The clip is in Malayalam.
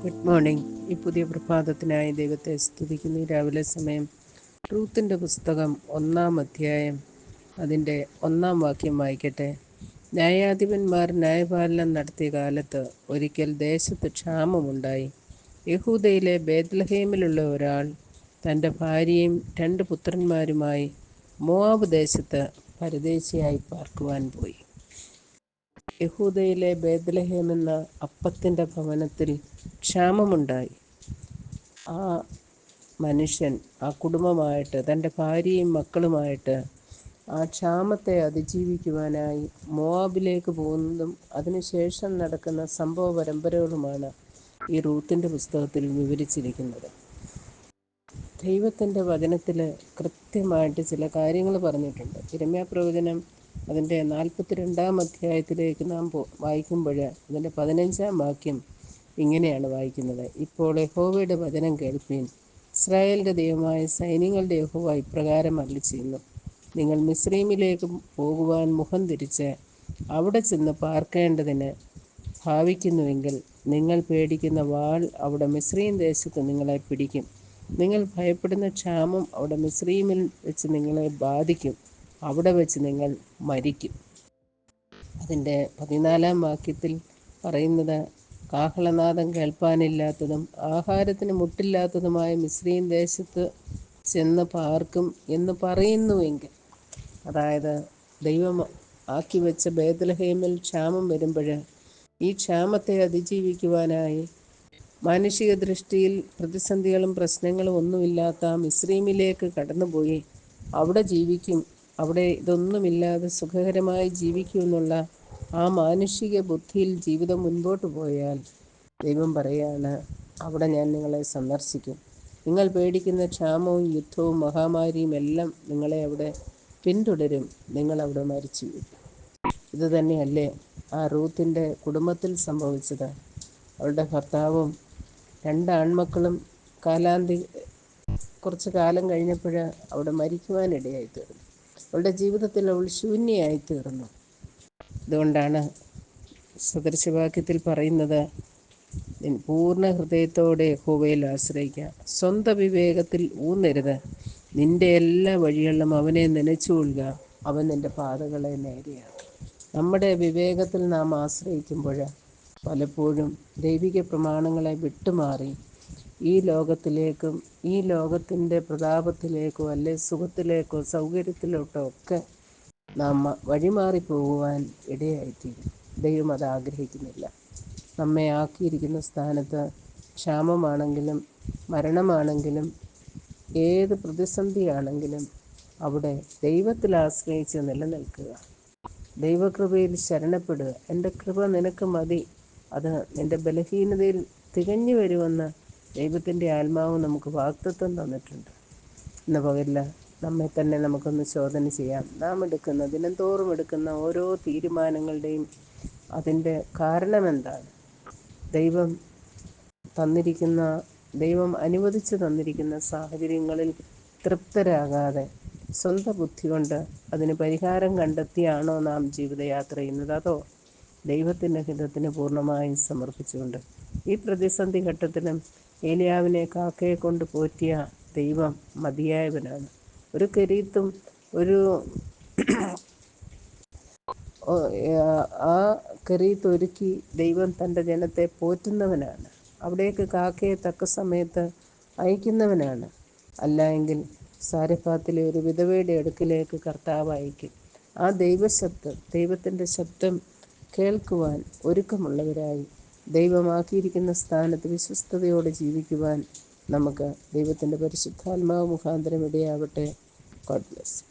മോർണിംഗ് ഈ പുതിയ പ്രഭാതത്തിനായി ദൈവത്തെ സ്തുതിക്കുന്ന. രാവിലെ സമയം ട്രൂത്തിന്റെ പുസ്തകം ഒന്നാം അധ്യായം അതിന്റെ ഒന്നാം വാക്യം വായിക്കട്ടെ. ന്യായാധിപന്മാർ ന്യായപാലനം നടത്തിയ കാലത്ത് ഒരിക്കൽ ദേശത്ത് ക്ഷാമമുണ്ടായി യഹൂദയിലെ ബേത്ലഹേമിലുള്ള ഒരാൾ തന്റെ ഭാര്യയും രണ്ട് പുത്രന്മാരുമായി മോവാബ് ദേശത്ത് പരദേശിയായി പാർക്കുവാൻ പോയി. യഹൂദയിലെ ബേദ്ലഹേം എന്ന അപ്പത്തിന്റെ ഭവനത്തിൽ ക്ഷാമമുണ്ടായി. ആ മനുഷ്യൻ ആ കുടുംബമായിട്ട് തന്റെ ഭാര്യയും മക്കളുമായിട്ട് ആ ക്ഷാമത്തെ അതിജീവിക്കുവാനായി മോവാബിലേക്ക് പോകുന്നതും അതിനുശേഷം നടക്കുന്ന സംഭവ പരമ്പരകളുമാണ് ഈ റൂത്തിന്റെ പുസ്തകത്തിൽ വിവരിച്ചിരിക്കുന്നത്. ദൈവത്തിന്റെ വചനത്തിൽ കൃത്യമായിട്ട് ചില കാര്യങ്ങൾ പറഞ്ഞിട്ടുണ്ട്. ഇരമ്യ പ്രവചനം അതിന്റെ നാൽപ്പത്തിരണ്ടാം അധ്യായത്തിലേക്ക് നാം വായിക്കുമ്പോൾ അതിന്റെ പതിനഞ്ചാം വാക്യം ഇങ്ങനെയാണ് വായിക്കുന്നത്. ഇപ്പോൾ യഹോവയുടെ വചനം കേൾപ്പീൻ. ഇസ്രായേലിന്റെ ദൈവമായ സൈന്യങ്ങളുടെ യഹോവ ഇപ്രകാരം അല്ലി ചെയ്യുന്നു നിങ്ങൾ മിസ്രീമിലേക്ക് പോകുവാൻ മുഖം തിരിച്ച് അവിടെ ചെന്ന് പാർക്കേണ്ടതിന് ഭാവിക്കുന്നുവെങ്കിൽ നിങ്ങൾ പേടിക്കുന്ന വാൾ അവിടെ മിസ്രീം ദേശത്ത് നിങ്ങളെ പിടിക്കും. നിങ്ങൾ ഭയപ്പെടുന്ന ക്ഷാമം അവിടെ മിസ്രീമിൽ വെച്ച് നിങ്ങളെ ബാധിക്കും. അവിടെ വെച്ച് നിങ്ങൾ മരിക്കും. അതിന്റെ പതിനാലാം വാക്യത്തിൽ പറയുന്നത് കാഹളനാദം കേൾപ്പാനില്ലാത്തതും ആഹാരത്തിന് മുട്ടില്ലാത്തതുമായ മിശ്രീം ദേശത്ത് ചെന്ന് പാർക്കും എന്ന് പറയുന്നുവെങ്കിൽ അതായത് ദൈവം ആക്കി വെച്ച ബേദലഹേമിൽ ക്ഷാമം വരുമ്പോൾ ഈ ക്ഷാമത്തെ അതിജീവിക്കുവാനായി മാനുഷിക ദൃഷ്ടിയിൽ പ്രതിസന്ധികളും പ്രശ്നങ്ങളും ഒന്നുമില്ലാത്ത മിശ്രീമിലേക്ക് കടന്നുപോയി അവിടെ ജീവിക്കും അവിടെ ഇതൊന്നുമില്ലാതെ സുഖകരമായി ജീവിക്കുമെന്നുള്ള ആ മാനുഷിക ബുദ്ധിയിൽ ജീവിതം മുൻപോട്ട് പോയാൽ ദൈവം പറയാണ് അവിടെ ഞാൻ നിങ്ങളെ സന്ദർശിക്കും. നിങ്ങൾ പേടിക്കുന്ന ക്ഷാമവും യുദ്ധവും മഹാമാരിയും എല്ലാം നിങ്ങളെ അവിടെ പിന്തുടരും. നിങ്ങളവിടെ മരിച്ചു ഇത് തന്നെയല്ലേ ആ റൂത്തിന്റെ കുടുംബത്തിൽ സംഭവിച്ചത്. അവളുടെ ഭർത്താവും രണ്ട് ആൺമക്കളും കാലാന്തി കുറച്ച് കാലം കഴിഞ്ഞപ്പോൾ അവിടെ മരിക്കുവാനിടയായി തീർന്നു. അവളുടെ ജീവിതത്തിൽ അവൾ ശൂന്യയായി തീർന്നു അതുകൊണ്ടാണ് സദൃശവാക്യത്തിൽ പറയുന്നത് പൂർണ ഹൃദയത്തോടെ യഹോവയിൽ ആശ്രയിക്കുക സ്വന്തം വിവേകത്തിൽ ഊന്നരുത്. നിന്റെ എല്ലാ വഴികളിലും അവനെ നനച്ചുകൊള്ളുക. അവൻ നിന്റെ പാതകളെ നേരെയാണ്. നമ്മുടെ വിവേകത്തിൽ നാം ആശ്രയിക്കുമ്പോൾ പലപ്പോഴും ദൈവിക പ്രമാണങ്ങളെ വിട്ടുമാറി ഈ ലോകത്തിലേക്കും ഈ ലോകത്തിന്റെ പ്രതാപത്തിലേക്കോ അല്ലെ സുഖത്തിലേക്കോ സൗകര്യത്തിലോട്ടോ ഒക്കെ നാം വഴിമാറി പോകുവാൻ ഇടയായിത്തീരും. ദൈവം അത് ആഗ്രഹിക്കുന്നില്ല. നമ്മെ ആക്കിയിരിക്കുന്ന സ്ഥാനത്ത് ക്ഷാമമാണെങ്കിലും മരണമാണെങ്കിലും ഏത് പ്രതിസന്ധിയാണെങ്കിലും അവിടെ ദൈവത്തിൽ ആശ്രയിച്ച് നിലനിൽക്കുക. ദൈവകൃപയിൽ ശരണപ്പെടുക. എന്റെ കൃപ നിനക്ക് മതി. അത് എന്റെ ബലഹീനതയിൽ തികഞ്ഞു വരുമെന്ന് ദൈവത്തിന്റെ ആത്മാവ് നമുക്ക് വാക്തത്വം തന്നിട്ടുണ്ട്. ഇന്ന് പകരില്ല നമ്മെ തന്നെ നമുക്കൊന്ന് ചോദന ചെയ്യാം. നാം എടുക്കുന്ന ദിനംതോറും എടുക്കുന്ന ഓരോ തീരുമാനങ്ങളുടെയും അതിന്റെ കാരണമെന്താണ് ദൈവം തന്നിരിക്കുന്ന ദൈവം അനുവദിച്ചു തന്നിരിക്കുന്ന സാഹചര്യങ്ങളിൽ തൃപ്തരാകാതെ സ്വന്തം ബുദ്ധി കൊണ്ട് അതിന് പരിഹാരം കണ്ടെത്തിയാണോ നാം ജീവിതയാത്ര ചെയ്യുന്നത്? അതോ ദൈവത്തിന്റെ ഹിതത്തിന് പൂർണമായും സമർപ്പിച്ചുകൊണ്ട് ഈ പ്രതിസന്ധി ഘട്ടത്തിലും ഏലിയാവിനെ കാക്കയെ കൊണ്ട് പോറ്റിയ ദൈവം മതിയായവനാണ്. ഒരു കരീത്തും ഒരു ആ കരീത്ത് ഒരുക്കി ദൈവം തന്റെ ജനത്തെ പോറ്റുന്നവനാണ്. അവിടേക്ക് കാക്കയെ തക്ക സമയത്ത് അയക്കുന്നവനാണ്. അല്ല എങ്കിൽ സാരഫാത്തിലെ ഒരു വിധവയുടെ അടുക്കിലേക്ക് കർത്താവ് അയക്കും. ആ ദൈവശബ്ദം ദൈവത്തിന്റെ ശബ്ദം കേൾക്കുവാൻ ഒരുക്കമുള്ളവരായി ദൈവമാക്കിയിരിക്കുന്ന സ്ഥാനത്ത് വിശ്വസ്തയോടെ ജീവിക്കുവാൻ നമുക്ക് ദൈവത്തിന്റെ പരിശുദ്ധാത്മാവ് മുഖാന്തരം ഇടയാവട്ടെ. God bless